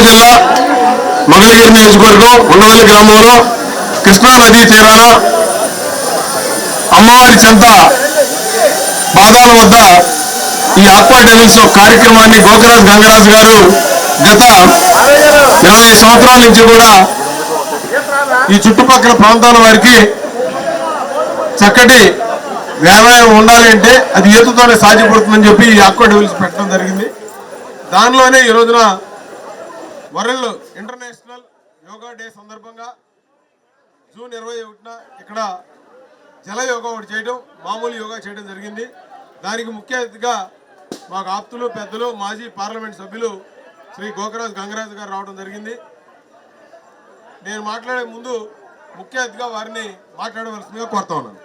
గుంటూరు జిల్లా మంగళగిరి నియోజకవర్గం ఉండవల్లి గ్రామంలో కృష్ణా నదీ తీరాన అమ్మవారి చెంత పాదాల వద్ద ఈ ఆక్వా డెవిల్స్ కార్యక్రమాన్ని గోకరాజ్ గంగరాజ్ గారు గత ఇరవై సంవత్సరాల నుంచి కూడా ఈ చుట్టుపక్కల ప్రాంతాల వారికి చక్కటి వ్యాయామం ఉండాలి అంటే అది ఈతతోనే సాధ్యపడుతుందని చెప్పి ఈ ఆక్వా డెవిల్స్ పెట్టడం జరిగింది. దానిలోనే ఈ రోజున వరల్డ్ ఇంటర్నేషనల్ యోగా డే సందర్భంగా జూన్ ఇరవై ఒకటిన ఇక్కడ జల యోగా ఒకటి చేయడం మామూలు యోగా చేయడం జరిగింది. దానికి ముఖ్య అతిథిగా మాకు ఆప్తులు పెద్దలు మాజీ పార్లమెంట్ సభ్యులు శ్రీ గోకరాజు గంగరాజు గారు రావడం జరిగింది. నేను మాట్లాడే ముందు ముఖ్య అతిథిగా వారిని మాట్లాడవలసిందిగా కోరుతా ఉన్నాను.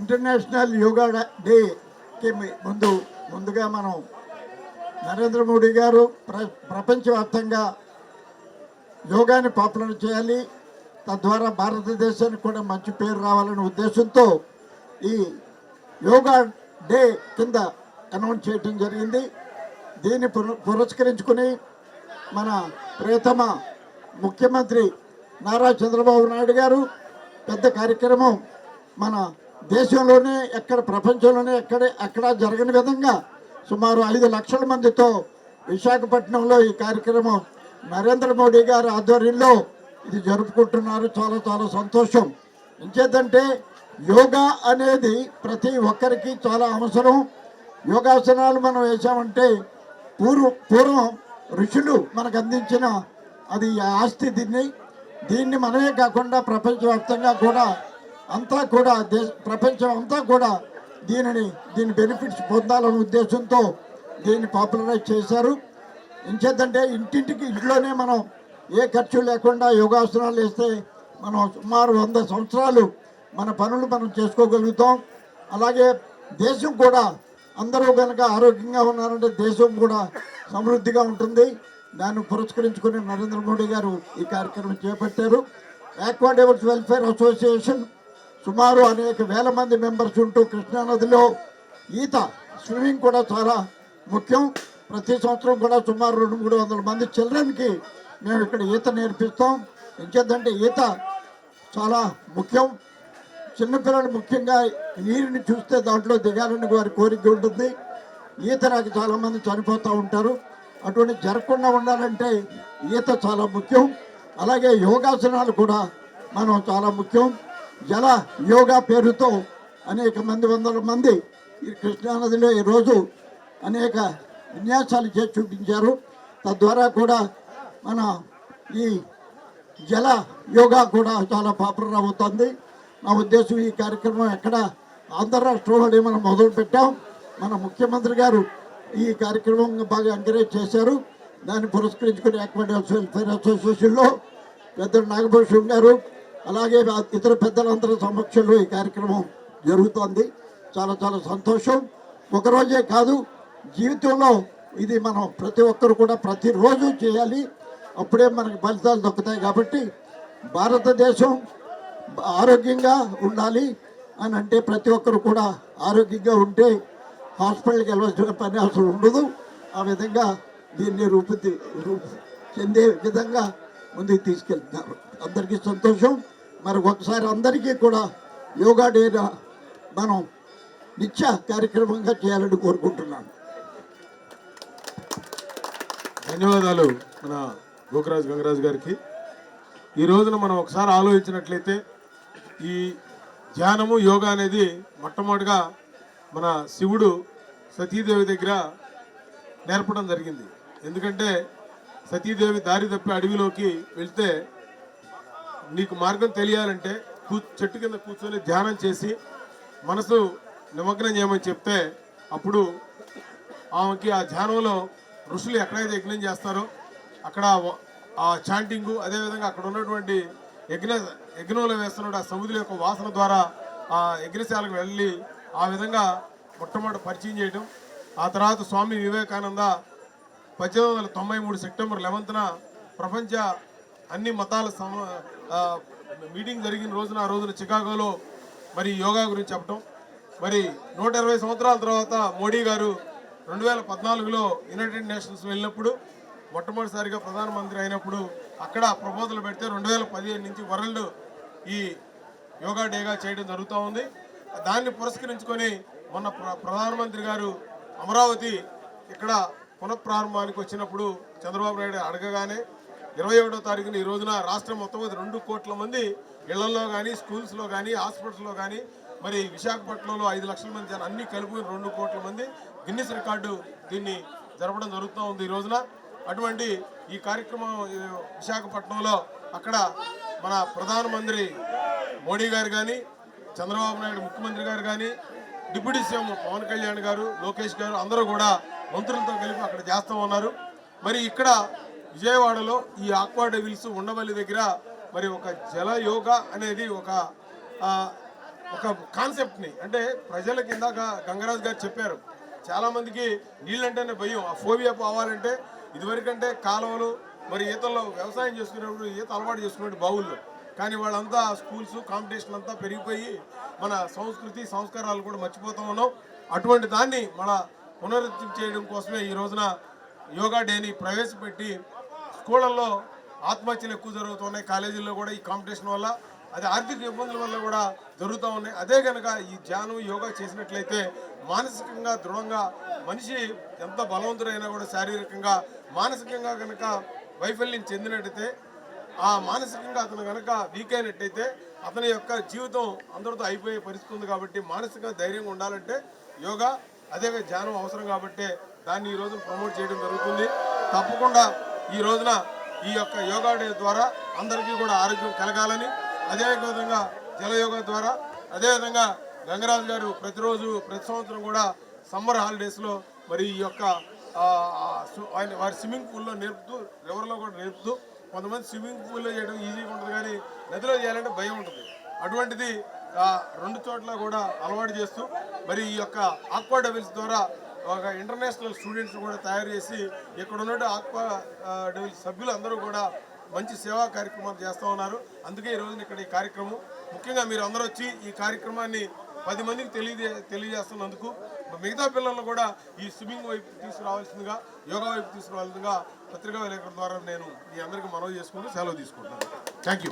ఇంటర్నేషనల్ యోగా డే కి ముందు ముందుగా మనం నరేంద్ర మోడీ గారు ప్ర ప్రపంచవ్యాప్తంగా యోగాని పాపులర్ చేయాలి. తద్వారా భారతదేశానికి కూడా మంచి పేరు రావాలనే ఉద్దేశంతో ఈ యోగా డే కింద అనౌన్స్ చేయటం జరిగింది. దీన్ని పురస్కరించుకుని మన ప్రియతమ ముఖ్యమంత్రి నారా చంద్రబాబు నాయుడు గారు పెద్ద కార్యక్రమం మన దేశంలోనే ఎక్కడ ప్రపంచంలోనే ఎక్కడ ఎక్కడ జరగని విధంగా సుమారు ఐదు లక్షల మందితో విశాఖపట్నంలో ఈ కార్యక్రమం నరేంద్ర మోడీ గారి ఆధ్వర్యంలో ఇది జరుపుకుంటున్నారు. చాలా చాలా సంతోషం. ఇంకేదంటే యోగా అనేది ప్రతి ఒక్కరికి చాలా అవసరం. యోగాసనాలు మనం వేసామంటే పూర్వం పూర్వం ఋషులు మనకు అందించిన అది ఆస్తి దీన్ని. దీన్ని మనమే కాకుండా ప్రపంచవ్యాప్తంగా కూడా అంతా కూడా దేశ ప్రపంచం అంతా కూడా దీనిని దీని బెనిఫిట్స్ పొందాలనే ఉద్దేశంతో దీన్ని పాపులరైజ్ చేశారు. ఇంచేద్దంటే ఇంటింటికి ఇంట్లోనే మనం ఏ ఖర్చు లేకుండా యోగాసనాలు వేస్తే మనం సుమారు వంద సంవత్సరాలు మన పనులు మనం చేసుకోగలుగుతాం. అలాగే దేశం కూడా అందరూ కనుక ఆరోగ్యంగా ఉన్నారంటే దేశం కూడా సమృద్ధిగా ఉంటుంది. దాన్ని పురస్కరించుకుని నరేంద్ర మోడీ గారు ఈ కార్యక్రమం చేపట్టారు. యాక్వాడేబుల్స్ వెల్ఫేర్ అసోసియేషన్ సుమారు అనేక వేల మంది మెంబర్స్ ఉంటూ కృష్ణానదిలో ఈత స్విమ్మింగ్ కూడా చాలా ముఖ్యం. ప్రతి సంవత్సరం కూడా సుమారు రెండు మూడు వందల మంది చిల్డ్రన్కి మేము ఇక్కడ ఈత నేర్పిస్తాం. ఇంకేంటంటే ఈత చాలా ముఖ్యం. చిన్నపిల్లలు ముఖ్యంగా నీరుని చూస్తే దాంట్లో దిగాలని వారి కోరిక ఉంటుంది. ఈత నాకు చాలామంది చనిపోతూ ఉంటారు. అటువంటి జరగకుండా ఉండాలంటే ఈత చాలా ముఖ్యం. అలాగే యోగాసనాలు కూడా మనం చాలా ముఖ్యం. జల యోగా పేరుతో అనేక మంది వందల మంది ఈ కృష్ణానదిలో ఈరోజు అనేక విన్యాసాలు చేసి చూపించారు. తద్వారా కూడా మన ఈ జల యోగా కూడా చాలా పాపులర్ అవుతుంది. నా ఉద్దేశం ఈ కార్యక్రమం ఎక్కడ ఆంధ్ర రాష్ట్రంలోనే మనం మొదలుపెట్టాం మన ముఖ్యమంత్రి గారు ఈ కార్యక్రమం బాగా ఎంకరేజ్ చేశారు. దాన్ని పురస్కరించుకుని అక్వాడల్స్ వెల్ఫేర్ అసోసియేషన్లో పెద్ద నాగభూషణ్ గారు అలాగే ఇతర పెద్దలందరి సమక్షంలో ఈ కార్యక్రమం జరుగుతోంది. చాలా చాలా సంతోషం. ఒకరోజే కాదు జీవితంలో ఇది మనం ప్రతి ఒక్కరు కూడా ప్రతిరోజు చేయాలి. అప్పుడే మనకి ఫలితాలు దక్కుతాయి కాబట్టి భారతదేశం ఆరోగ్యంగా ఉండాలి అని అంటే ప్రతి ఒక్కరు కూడా ఆరోగ్యంగా ఉంటే హాస్పిటల్కి వెళ్ళవలసిన పని అసలు ఉండదు. ఆ విధంగా దీన్ని రూపు రూపు చెందే విధంగా ముందుకు తీసుకెళ్తున్నారు. అందరికీ సంతోషం. మరి ఒకసారి అందరికీ కూడా యోగా డేగా మనం నిత్య కార్యక్రమంగా చేయాలని కోరుకుంటున్నాను. ధన్యవాదాలు మన గోకరాజ్ గంగరాజ్ గారికి. ఈ రోజున మనం ఒకసారి ఆలోచించినట్లయితే ఈ ధ్యానము యోగా అనేది మొట్టమొదటిగా మన శివుడు సతీదేవి దగ్గర నేర్పడం జరిగింది. ఎందుకంటే సతీదేవి దారి తప్పి అడవిలోకి వెళ్తే నీకు మార్గం తెలియాలంటే కూ చెట్టు కింద కూర్చొని ధ్యానం చేసి మనసు నిమగ్నం చేయమని చెప్తే అప్పుడు ఆమెకి ఆ ధ్యానంలో ఋషులు ఎక్కడైతే యజ్ఞం చేస్తారో అక్కడ ఆ చాంటింగు అదేవిధంగా అక్కడ ఉన్నటువంటి యజ్ఞ యజ్ఞంలో వేస్తున్న ఆ సముద్రం యొక్క వాసన ద్వారా ఆ యజ్ఞశాలకు వెళ్ళి ఆ విధంగా మొట్టమొదటి పరిచయం చేయడం ఆ తర్వాత స్వామి వివేకానంద పద్దెనిమిది వందల తొంభై మూడు సెప్టెంబర్ లెవెన్త్న ప్రపంచ అన్ని మతాల సమ మీటింగ్ జరిగిన రోజున ఆ రోజున చికాగోలో మరి యోగా గురించి చెప్పడం మరి నూట ఇరవై సంవత్సరాల తర్వాత మోడీ గారు రెండు వేల పద్నాలుగులో యునైటెడ్ నేషన్స్ వెళ్ళినప్పుడు మొట్టమొదటిసారిగా ప్రధానమంత్రి అయినప్పుడు అక్కడ ప్రపోజల్ పెడితే రెండు వేల పదిహేను నుంచి వరల్డ్ ఈ యోగా డేగా చేయడం జరుగుతూ ఉంది. దాన్ని పురస్కరించుకొని మొన్న ప్ర- ప్రధానమంత్రి గారు అమరావతి ఇక్కడ పునఃప్రారంభానికి వచ్చినప్పుడు చంద్రబాబు నాయుడు అడగగానే ఇరవై ఒకటో తారీఖున ఈ రోజున రాష్ట్రం మొత్తం మీద రెండు కోట్ల మంది ఇళ్ళలో కానీ స్కూల్స్లో కానీ హాస్పిటల్స్లో కానీ మరి విశాఖపట్నంలో ఐదు లక్షల మంది జనం అన్ని కలుపుకుని రెండు కోట్ల మంది గిన్నిస్ రికార్డు దీన్ని జరపడం జరుగుతూ ఉంది ఈ రోజున. అటువంటి ఈ కార్యక్రమం విశాఖపట్నంలో అక్కడ మన ప్రధానమంత్రి మోడీ గారు కానీ చంద్రబాబు నాయుడు ముఖ్యమంత్రి గారు కానీ డిప్యూటీ సీఎం పవన్ కళ్యాణ్ గారు లోకేష్ గారు అందరూ కూడా మంత్రులతో కలిపి అక్కడ చేస్తూ ఉన్నారు. మరి ఇక్కడ విజయవాడలో ఈ ఆక్వా డెవిల్స్ ఉండవల్లి దగ్గర మరి ఒక జల యోగా అనేది ఒక ఒక కాన్సెప్ట్ని. అంటే ప్రజల ఇందాక గంగరాజు గారు చెప్పారు చాలామందికి నీళ్ళంటేనే భయం ఆ ఫోబియా పోవాలంటే ఇదివరకంటే కాలువలు మరి ఈతల్లో వ్యవసాయం చేసుకునేప్పుడు ఈత అలవాటు చేసుకునేప్పుడు బావుల్లో కానీ వాళ్ళంతా స్కూల్స్ కాంపిటీషన్ అంతా పెరిగిపోయి మన సంస్కృతి సంస్కారాలు కూడా మర్చిపోతూ ఉన్నాం. అటువంటి దాన్ని మన పునరుద్ధి చేయడం కోసమే ఈ రోజున యోగా డేని ప్రవేశపెట్టి స్కూళ్ళల్లో ఆత్మహత్యలు ఎక్కువ జరుగుతున్నాయి. కాలేజీల్లో కూడా ఈ కాంపిటీషన్ వల్ల అది ఆర్థిక ఇబ్బందుల వల్ల కూడా జరుగుతూ ఉన్నాయి. అదే కనుక ఈ ధ్యానం యోగా చేసినట్లయితే మానసికంగా దృఢంగా మనిషి ఎంత బలవంతుడైనా కూడా శారీరకంగా మానసికంగా కనుక వైఫల్యం చెందినట్టయితే ఆ మానసికంగా అతను కనుక వీక్ అయినట్టయితే అతని యొక్క జీవితం అందరితో అయిపోయే పరిస్థితి ఉంది కాబట్టి మానసికంగా ధైర్యంగా ఉండాలంటే యోగా అదే ధ్యానం అవసరం కాబట్టి దాన్ని ఈ రోజున ప్రమోట్ చేయడం జరుగుతుంది. తప్పకుండా ఈ రోజున ఈ యొక్క యోగా డే ద్వారా అందరికీ కూడా ఆరోగ్యం కలగాలని అదేవిధంగా జలయోగా ద్వారా అదేవిధంగా గంగరాజు గారు ప్రతిరోజు ప్రతి సంవత్సరం కూడా సమ్మర్ హాలిడేస్లో మరి ఈ యొక్క ఆయన వారి స్విమ్మింగ్ పూల్లో నేర్పుతూ రివర్లో కూడా నేర్పుతూ కొంతమంది స్విమ్మింగ్ పూల్లో చేయడం ఈజీగా ఉంటుంది కానీ నదిలో చేయాలంటే భయం ఉంటుంది. అటువంటిది రెండు చోట్ల కూడా అలవాటు చేస్తూ మరి ఈ యొక్క ఆక్వా డబుల్స్ ద్వారా ఒక ఇంటర్నేషనల్ స్టూడెంట్స్ కూడా తయారు చేసి ఇక్కడ ఉన్నట్టు ఆక్వా ఆ, సభ్యులు అందరూ కూడా మంచి సేవా కార్యక్రమాలు చేస్తూ ఉన్నారు. అందుకే ఈ రోజున ఇక్కడ ఈ కార్యక్రమం. ముఖ్యంగా మీరు అందరూ వచ్చి ఈ కార్యక్రమాన్ని పది మందికి తెలియజే తెలియజేస్తున్నందుకు మిగతా పిల్లలను కూడా ఈ స్విమ్మింగ్ వైపు తీసుకురావాల్సిందిగా యోగా వైపు తీసుకురావాల్సిందిగా పత్రికా విలేకరుల ద్వారా నేను మీ అందరికీ మనవి చేసుకుంటూ సెలవు తీసుకుంటున్నాను. Thank you